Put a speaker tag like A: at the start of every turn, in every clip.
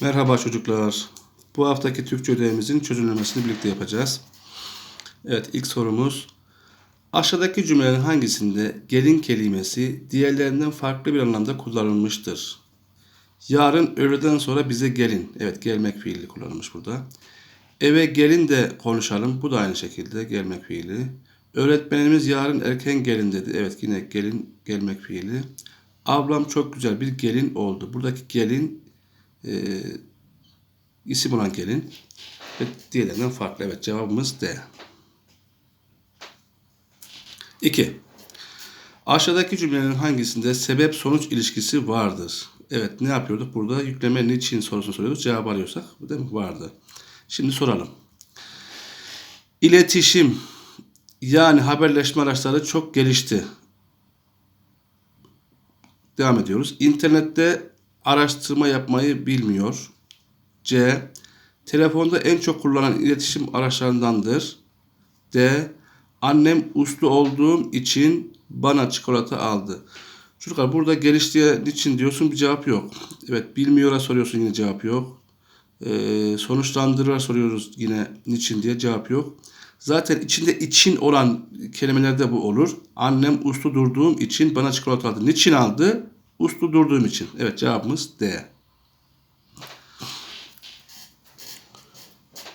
A: Merhaba çocuklar. Bu haftaki Türkçe ödevimizin çözümlemesini birlikte yapacağız. Evet ilk sorumuz. Aşağıdaki cümlelerin hangisinde gelin kelimesi diğerlerinden farklı bir anlamda kullanılmıştır? Yarın öğleden sonra bize gelin. Evet gelmek fiili kullanılmış burada. Eve gelin de konuşalım. Bu da aynı şekilde gelmek fiili. Öğretmenimiz yarın erken gelin dedi. Evet yine gelin gelmek fiili. Ablam çok güzel bir gelin oldu. Buradaki gelin e, isim olan gelin ve diğerlerinden farklı. Evet cevabımız D. 2. Aşağıdaki cümlelerin hangisinde sebep sonuç ilişkisi vardır? Evet ne yapıyorduk burada? Yükleme niçin sorusunu soruyoruz. Cevap arıyorsak bu değil mi? Vardı. Şimdi soralım. İletişim yani haberleşme araçları çok gelişti. Devam ediyoruz. İnternette araştırma yapmayı bilmiyor. C. Telefonda en çok kullanılan iletişim araçlarındandır. D. Annem uslu olduğum için bana çikolata aldı. Çocuklar burada geliştiği için diyorsun bir cevap yok. Evet bilmiyor'a soruyorsun yine cevap yok. Ee, sonuçlandırıra soruyoruz yine niçin diye cevap yok. Zaten içinde için olan kelimelerde bu olur. Annem uslu durduğum için bana çikolata aldı. Niçin aldı? Uslu durduğum için. Evet cevabımız D.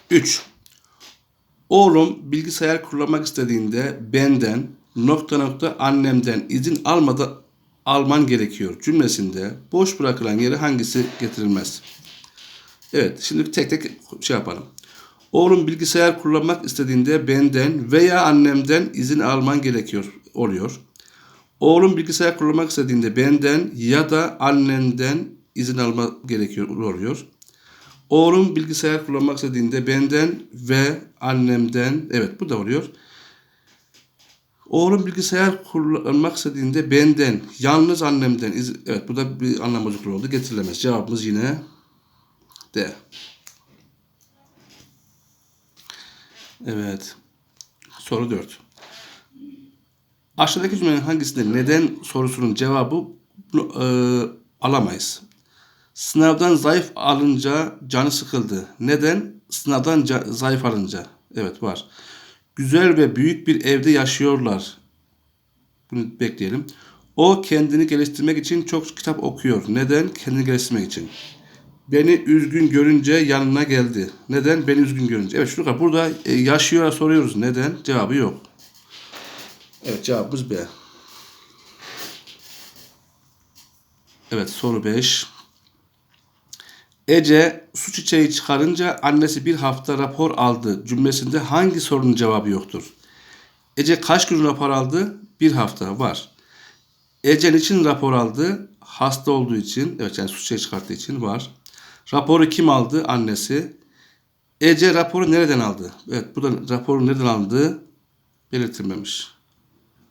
A: 3. Oğlum bilgisayar kullanmak istediğinde benden nokta nokta annemden izin almadan alman gerekiyor cümlesinde boş bırakılan yere hangisi getirilmez? Evet şimdi tek tek şey yapalım. Oğlum bilgisayar kullanmak istediğinde benden veya annemden izin alman gerekiyor oluyor. Oğlum bilgisayar kullanmak istediğinde benden ya da annenden izin alma gerekiyor oluyor. Oğlum bilgisayar kullanmak istediğinde benden ve annemden evet bu da oluyor. Oğlum bilgisayar kullanmak istediğinde benden yalnız annemden iz- evet bu da bir anlam bozukluğu oldu getirilemez. Cevabımız yine D. Evet. Soru 4. Aşağıdaki cümlenin hangisinde neden sorusunun cevabı e, alamayız. Sınavdan zayıf alınca canı sıkıldı. Neden? Sınavdan zayıf alınca. Evet var. Güzel ve büyük bir evde yaşıyorlar. Bunu bekleyelim. O kendini geliştirmek için çok kitap okuyor. Neden? Kendini geliştirmek için. Beni üzgün görünce yanına geldi. Neden? Beni üzgün görünce. Evet çocuklar burada e, yaşıyor soruyoruz. Neden? Cevabı yok. Evet cevabımız B. Evet soru 5. Ece su çiçeği çıkarınca annesi bir hafta rapor aldı cümlesinde hangi sorunun cevabı yoktur? Ece kaç gün rapor aldı? Bir hafta var. Ece için rapor aldı? Hasta olduğu için, evet yani su çiçeği çıkarttığı için var. Raporu kim aldı? Annesi. Ece raporu nereden aldı? Evet bu da raporu nereden aldığı belirtilmemiş.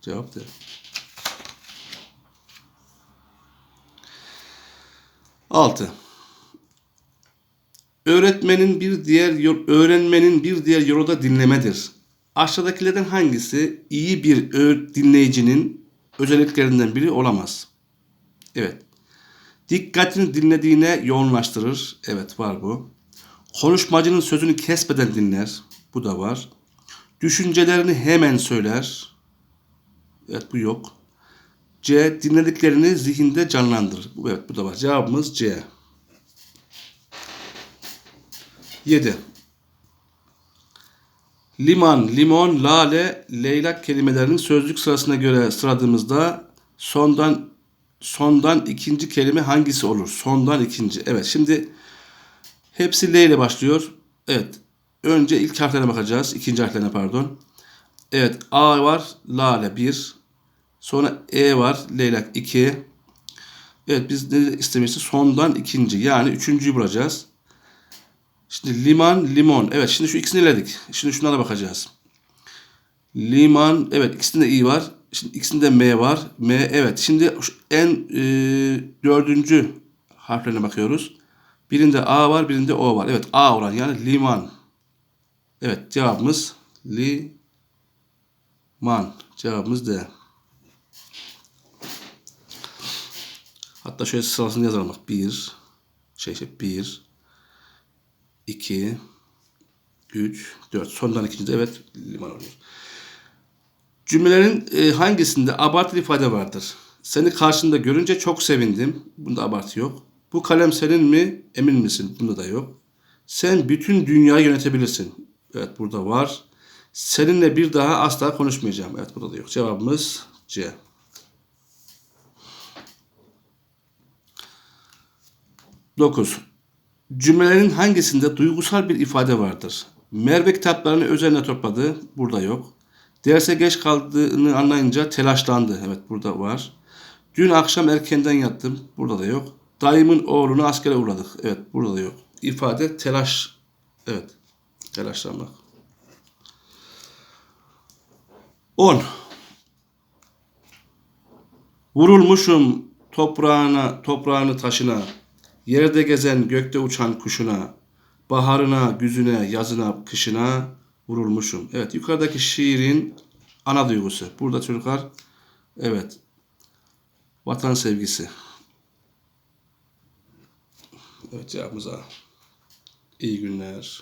A: Cevap D. Altı. Öğretmenin bir diğer öğrenmenin bir diğer yolu da dinlemedir. Aşağıdakilerden hangisi iyi bir dinleyicinin özelliklerinden biri olamaz? Evet. Dikkatini dinlediğine yoğunlaştırır. Evet var bu. Konuşmacının sözünü kesmeden dinler. Bu da var. Düşüncelerini hemen söyler. Evet bu yok. C. Dinlediklerini zihinde canlandırır. Evet bu da var. Cevabımız C. 7. Liman, limon, lale, leylak kelimelerinin sözlük sırasına göre sıradığımızda sondan sondan ikinci kelime hangisi olur? Sondan ikinci. Evet şimdi hepsi L ile başlıyor. Evet. Önce ilk harflerine bakacağız. İkinci harflerine pardon. Evet A var. Lale 1. Sonra E var. Leylak 2. Evet biz ne istemiştik? Sondan ikinci. Yani üçüncüyü bulacağız. Şimdi liman, limon. Evet şimdi şu ikisini eledik. Şimdi şunlara bakacağız. Liman, evet ikisinde i var. Şimdi ikisinde m var. M, evet. Şimdi en e, dördüncü harflerine bakıyoruz. Birinde a var, birinde o var. Evet a olan yani liman. Evet cevabımız liman. Cevabımız D. Hatta şöyle sırasını yazalım bak. Bir, şey şey bir, 2, 3, 4. Sondan ikinci de evet liman oluyor. Cümlelerin e, hangisinde abartılı ifade vardır? Seni karşında görünce çok sevindim. Bunda abartı yok. Bu kalem senin mi? Emin misin? Bunda da yok. Sen bütün dünyayı yönetebilirsin. Evet burada var. Seninle bir daha asla konuşmayacağım. Evet burada da yok. Cevabımız C. Dokuz. Cümlelerin hangisinde duygusal bir ifade vardır? Merve kitaplarını üzerine topladı. Burada yok. Derse geç kaldığını anlayınca telaşlandı. Evet burada var. Dün akşam erkenden yattım. Burada da yok. Dayımın oğlunu askere uğradık. Evet burada da yok. İfade telaş. Evet. Telaşlanmak. 10. Vurulmuşum toprağına, toprağını taşına, yerde gezen gökte uçan kuşuna, baharına, güzüne, yazına, kışına vurulmuşum. Evet yukarıdaki şiirin ana duygusu. Burada çocuklar evet vatan sevgisi. Evet cevabımız A. İyi günler.